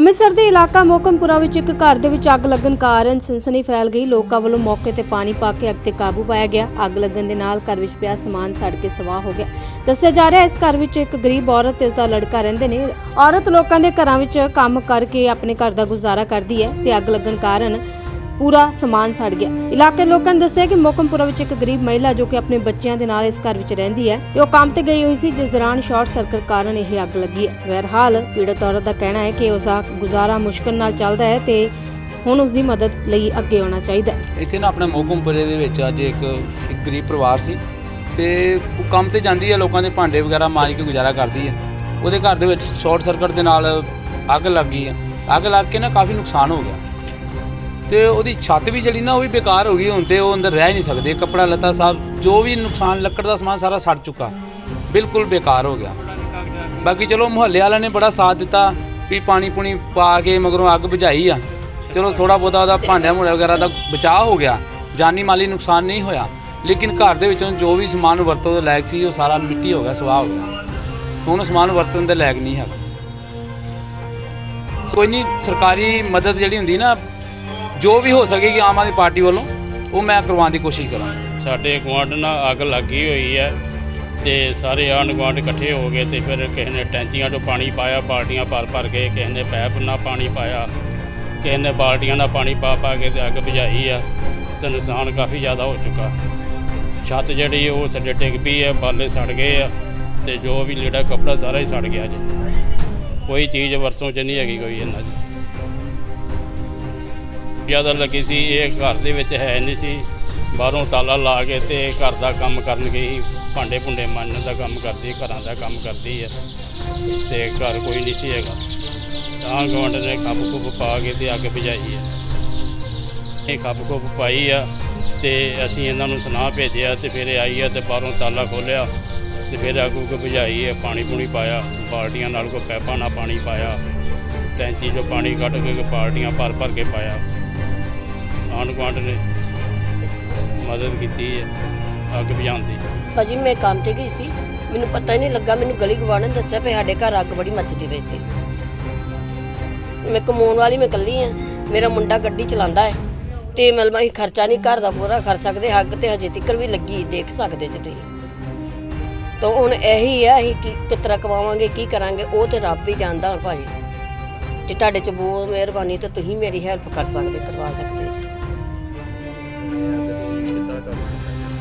ਅੰਮ੍ਰਿਤਸਰ ਦੇ ਇਲਾਕਾ ਮੋਕਮਪੁਰਾ ਵਿੱਚ ਇੱਕ ਘਰ ਦੇ ਵਿੱਚ ਅੱਗ ਲੱਗਣ ਕਾਰਨ ਸਨਸਨੀ ਫੈਲ ਗਈ। ਲੋਕਾਂ ਵੱਲੋਂ ਮੌਕੇ ਤੇ ਪਾਣੀ ਪਾ ਕੇ ਅੱਗ ਤੇ ਕਾਬੂ ਪਾਇਆ ਗਿਆ। ਅੱਗ ਲੱਗਣ ਦੇ ਨਾਲ ਘਰ ਵਿੱਚ ਪਿਆ ਸਮਾਨ ਸੜ ਕੇ ਸਵਾਹ ਹੋ ਗਿਆ। ਦੱਸਿਆ ਜਾ ਰਿਹਾ ਇਸ ਘਰ ਵਿੱਚ ਇੱਕ ਗਰੀਬ ਔਰਤ ਤੇ ਉਸਦਾ ਲੜਕਾ ਰਹਿੰਦੇ ਨੇ। ਔਰਤ ਲੋਕਾਂ ਦੇ ਘਰਾਂ ਵਿੱਚ ਕੰਮ ਕਰਕੇ ਆਪਣੇ ਘਰ ਦਾ ਗੁਜ਼ਾਰਾ ਕਰਦੀ ਹੈ ਤੇ ਅੱਗ ਲੱਗਣ ਕਾਰਨ ਪੂਰਾ ਸਮਾਨ ਸੜ ਗਿਆ। ਇਲਾਕੇ ਲੋਕਾਂ ਨੇ ਦੱਸਿਆ ਕਿ ਮੋਕਮਪੁਰਾ ਵਿੱਚ ਇੱਕ ਗਰੀਬ ਮਹਿਲਾ ਜੋ ਕਿ ਆਪਣੇ ਬੱਚਿਆਂ ਦੇ ਨਾਲ ਇਸ ਘਰ ਵਿੱਚ ਰਹਿੰਦੀ ਹੈ ਤੇ ਉਹ ਕੰਮ ਤੇ ਗਈ ਹੋਈ ਸੀ, ਜਿਸ ਦੌਰਾਨ ਸ਼ਾਰਟ ਸਰਕਟ ਕਾਰਨ ਇਹ ਅੱਗ ਲੱਗੀ ਹੈ। ਬਹਰਹਾਲ ਪੀੜਤ ਔਰਤ ਦਾ ਕਹਿਣਾ ਹੈ ਕਿ ਉਸ ਦਾ ਗੁਜ਼ਾਰਾ ਮੁਸ਼ਕਲ ਨਾਲ ਚੱਲਦਾ ਹੈ ਤੇ ਹੁਣ ਉਸ ਦੀ ਮਦਦ ਲਈ ਅੱਗੇ ਆਉਣਾ ਚਾਹੀਦਾ ਹੈ। ਇੱਥੇ ਨਾ ਆਪਣੇ ਮੋਹਕਮਪੁਰੇ ਦੇ ਵਿੱਚ ਅੱਜ ਇੱਕ ਇੱਕ ਗਰੀਬ ਪਰਿਵਾਰ ਸੀ ਤੇ ਉਹ ਕੰਮ ਤੇ ਜਾਂਦੀ ਹੈ, ਲੋਕਾਂ ਦੇ ਭਾਂਡੇ ਵਗੈਰਾ ਮਾਂਜ ਕੇ ਗੁਜ਼ਾਰਾ ਕਰਦੀ ਹੈ। ਉਹਦੇ ਘਰ ਦੇ ਵਿੱਚ ਸ਼ਾਰਟ ਸਰਕਟ ਦੇ ਨਾਲ ਅੱਗ ਲੱਗ ਗਈ ਹੈ। ਅੱਗ ਲੱਗ ਕੇ ਨਾ ਕਾਫੀ ਨੁਕਸਾਨ ਹੋ ਗਿਆ। ਤੇ ਉਹਦੀ ਛੱਤ ਵੀ ਜਿਹੜੀ ਨਾ ਉਹ ਵੀ ਬੇਕਾਰ ਹੋ ਗਈ ਹੁਣ ਤੇ ਉਹ ਅੰਦਰ ਰਹਿ ਨਹੀਂ ਸਕਦੇ। ਕੱਪੜਾ ਲੱਤਾ ਸਭ ਜੋ ਵੀ ਨੁਕਸਾਨ ਲੱਕੜ ਦਾ ਸਮਾਨ ਸਾਰਾ ਸੜ ਚੁੱਕਾ। ਬਿਲਕੁਲ ਬੇਕਾਰ ਹੋ ਗਿਆ। ਬਾਕੀ ਚਲੋ ਮੁਹੱਲੇ ਵਾਲਿਆਂ ਨੇ ਬੜਾ ਸਾਥ ਦਿੱਤਾ ਵੀ ਪਾਣੀ ਪੁਣੀ ਪਾ ਕੇ ਮਗਰੋਂ ਅੱਗ ਬੁਝਾਈ ਆ। ਚਲੋ ਥੋੜਾ ਬਹੁਤਾ ਉਹਦਾ ਭਾਂਡਿਆਂ ਭੁੰਡਿਆਂ ਵਗੈਰਾ ਦਾ ਬਚਾਅ ਹੋ ਗਿਆ। ਜਾਨੀ ਮਾਲੀ ਨੁਕਸਾਨ ਨਹੀਂ ਹੋਇਆ। ਲੇਕਿਨ ਘਰ ਦੇ ਵਿੱਚੋਂ ਜੋ ਵੀ ਸਮਾਨ ਵਰਤੋਂ ਦੇ ਲਾਇਕ ਸੀ, ਉਹ ਸਾਰਾ ਮਿੱਟੀ ਹੋ ਗਿਆ ਸਵਾਹ ਹੋ ਗਿਆ। ਹੁਣ ਸਮਾਨ ਵਰਤਣ ਦੇ ਲਾਇਕ ਨਹੀਂ ਹੈਗਾ। ਸੋ ਕੋਈ ਸਰਕਾਰੀ ਮਦਦ ਜਿਹੜੀ ਹੁੰਦੀ ਨਾ ਜੋ ਵੀ ਹੋ ਸਕੇਗੀ ਆਮ ਆਦਮੀ ਪਾਰਟੀ ਵੱਲੋਂ, ਉਹ ਮੈਂ ਕਰਵਾਉਣ ਦੀ ਕੋਸ਼ਿਸ਼ ਕਰਾਂ ਸਾਡੇ ਗੁਆਂਢ ਨਾਲ ਅੱਗ ਲੱਗੀ ਹੋਈ ਹੈ ਤੇ ਸਾਰੇ ਆਂਢ ਗੁਆਂਢ ਇਕੱਠੇ ਹੋ ਗਏ ਤੇ ਫਿਰ ਕਿਸੇ ਨੇ ਟੈਂਚੀਆਂ 'ਚੋਂ ਪਾਣੀ ਪਾਇਆ ਬਾਲਟੀਆਂ ਭਰ ਭਰ ਕੇ, ਕਿਸੇ ਨੇ ਪੈਪ ਨਾਲ ਪਾਣੀ ਪਾਇਆ, ਕਿਸੇ ਨੇ ਬਾਲਟੀਆਂ ਨਾਲ ਪਾਣੀ ਪਾ ਪਾ ਕੇ ਤੇ ਅੱਗ ਬੁਝਾਈ ਆ ਤੇ ਨੁਕਸਾਨ ਕਾਫੀ ਜ਼ਿਆਦਾ ਹੋ ਚੁੱਕਾ। ਛੱਤ ਜਿਹੜੀ ਉਹ ਥੱਲੇ ਡਿੱਗ ਪਈ ਹੈ, ਬਾਲੇ ਸੜ ਗਏ ਆ ਤੇ ਜੋ ਵੀ ਲੀੜਾ ਕੱਪੜਾ ਸਾਰਾ ਹੀ ਸੜ ਗਿਆ ਜੀ। ਕੋਈ ਚੀਜ਼ ਵਰਤੋਂ 'ਚ ਨਹੀਂ ਹੈਗੀ ਕੋਈ ਇਹਨਾਂ ਦੀ। ਜ਼ਿਆਦਾ ਲੱਗੀ ਸੀ, ਇਹ ਘਰ ਦੇ ਵਿੱਚ ਹੈ ਨਹੀਂ ਸੀ। ਬਾਹਰੋਂ ਤਾਲਾ ਲਾ ਕੇ ਤੇ ਘਰ ਦਾ ਕੰਮ ਕਰਨ ਗਈ ਭਾਂਡੇ ਭੁੰਡੇ ਮਾਂਜਣ ਦਾ ਕੰਮ ਕਰਦੀ ਘਰਾਂ ਦਾ ਕੰਮ ਕਰਦੀ ਹੈ ਤੇ ਘਰ ਕੋਈ ਨਹੀਂ ਸੀ ਹੈਗਾ। ਤਾਂ ਗਵੰਡ ਨੇ ਖੱਪ ਖੁੱਪ ਪਾ ਕੇ ਤੇ ਅੱਗ ਭਜਾਈ ਹੈ ਇਹ ਖੱਪ ਖੁੱਪ ਪਾਈ ਆ ਤੇ ਅਸੀਂ ਇਹਨਾਂ ਨੂੰ ਸੁਨਾਹ ਭੇਜਿਆ ਤੇ ਫਿਰ ਇਹ ਆਈ ਆ ਤੇ ਬਾਹਰੋਂ ਤਾਲਾ ਖੋਲਿਆ ਤੇ ਫਿਰ ਅੱਗ ਉੱਗ ਭਜਾਈ ਹੈ ਪਾਣੀ ਪੂਣੀ ਪਾਇਆ, ਬਾਲਟੀਆਂ ਨਾਲ ਕੋ ਪੈਪਾਂ ਨਾਲ ਪਾਣੀ ਪਾਇਆ, ਟੈਂਚੀ 'ਚੋਂ ਪਾਣੀ ਕੱਢ ਕੇ ਪਾਲਟੀਆਂ ਭਰ ਭਰ ਕੇ ਪਾਇਆ। ਆਂਢ ਗੁਆਂਢ ਨੇ ਮਦਦ ਕੀਤੀ ਹੈ, ਅੱਗ ਬੁਝਾਉਣ ਦੀ। ਭਾਜੀ, ਮੈਂ ਕੰਮ ਤੇ ਗਈ ਸੀ। ਮੈਨੂੰ ਪਤਾ ਹੀ ਨਹੀਂ ਲੱਗਾ, ਮੈਨੂੰ ਗਲੀ ਗਵਾਣ ਨੇ ਦੱਸਿਆ ਵੀ ਸਾਡੇ ਘਰ ਅੱਗ ਬੜੀ ਮੱਚਦੀ ਪਈ ਸੀ। ਮੈਂ ਕਮਾਉਣ ਵਾਲੀ, ਮੈਂ ਇਕੱਲੀ ਆ ਮੇਰਾ ਮੁੰਡਾ ਗੱਡੀ ਚਲਾਉਂਦਾ ਹੈ ਤੇ ਮਤਲਬ ਅਸੀਂ ਖਰਚਾ ਨਹੀਂ, ਘਰ ਦਾ ਪੂਰਾ ਕਰ ਸਕਦੇ। ਅੱਗ ਤੇ ਹਜੇ ਤੱਕ ਵੀ ਲੱਗੀ, ਦੇਖ ਸਕਦੇ ਜੇ ਤੁਸੀਂ। ਤਾਂ ਹੁਣ ਇਹੀ ਹੈ, ਅਸੀਂ ਕੀ ਕਿਸ ਤਰ੍ਹਾਂ ਕਮਾਵਾਂਗੇ, ਕੀ ਕਰਾਂਗੇ, ਉਹ ਤੇ ਰੱਬ ਹੀ ਜਾਣਦਾ ਹੁਣ ਭਾਜੀ। ਜੇ ਤੁਹਾਡੇ ਚ ਬਹੁਤ ਮਿਹਰਬਾਨੀ, ਤੇ ਤੁਸੀਂ ਮੇਰੀ ਹੈਲਪ ਕਰ ਸਕਦੇ, ਕਰਵਾ ਸਕਦੇ।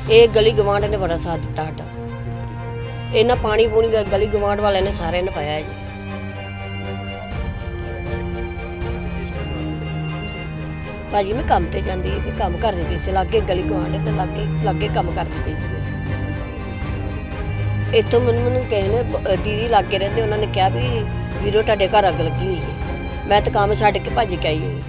ਇਹ ਗਲੀ ਗਵਾਂਢ ਨੇ ਬੜਾ ਸਾਥ ਦਿੱਤਾ ਸਾਡਾ। ਇਹਨਾਂ ਪਾਣੀ ਪੂਣੀ ਦਾ ਗਲੀ ਗਵਾਂਢ ਵਾਲਿਆਂ ਨੇ ਸਾਰਿਆਂ ਨੇ ਪਾਇਆ ਹੈ ਜੀ। ਭਾਜੀ, ਮੈਂ ਕੰਮ ਤੇ ਜਾਂਦੀ ਸੀ ਕੰਮ ਕਰਦੀ ਪਈ ਸੀ, ਲਾਗੇ ਗਲੀ ਗਵਾਂਢ ਤੇ ਲਾਗੇ ਲਾਗੇ ਕੰਮ ਕਰਦੀ ਪਈ ਸੀ। ਮੈਂ। ਇੱਥੋਂ ਮੈਨੂੰ ਮੈਨੂੰ ਕਿਸੇ ਨੇ ਬ- ਦੀਦੀ ਲਾਗੇ ਰਹਿੰਦੇ, ਉਹਨਾਂ ਨੇ ਕਿਹਾ ਵੀ, ਵੀਰੋ, ਤੁਹਾਡੇ ਘਰ ਅੱਗ ਲੱਗੀ ਹੋਈ ਹੈ। ਮੈਂ ਤਾਂ ਕੰਮ ਛੱਡ ਕੇ ਭੱਜ ਕੇ ਆਈ ਹੋਈ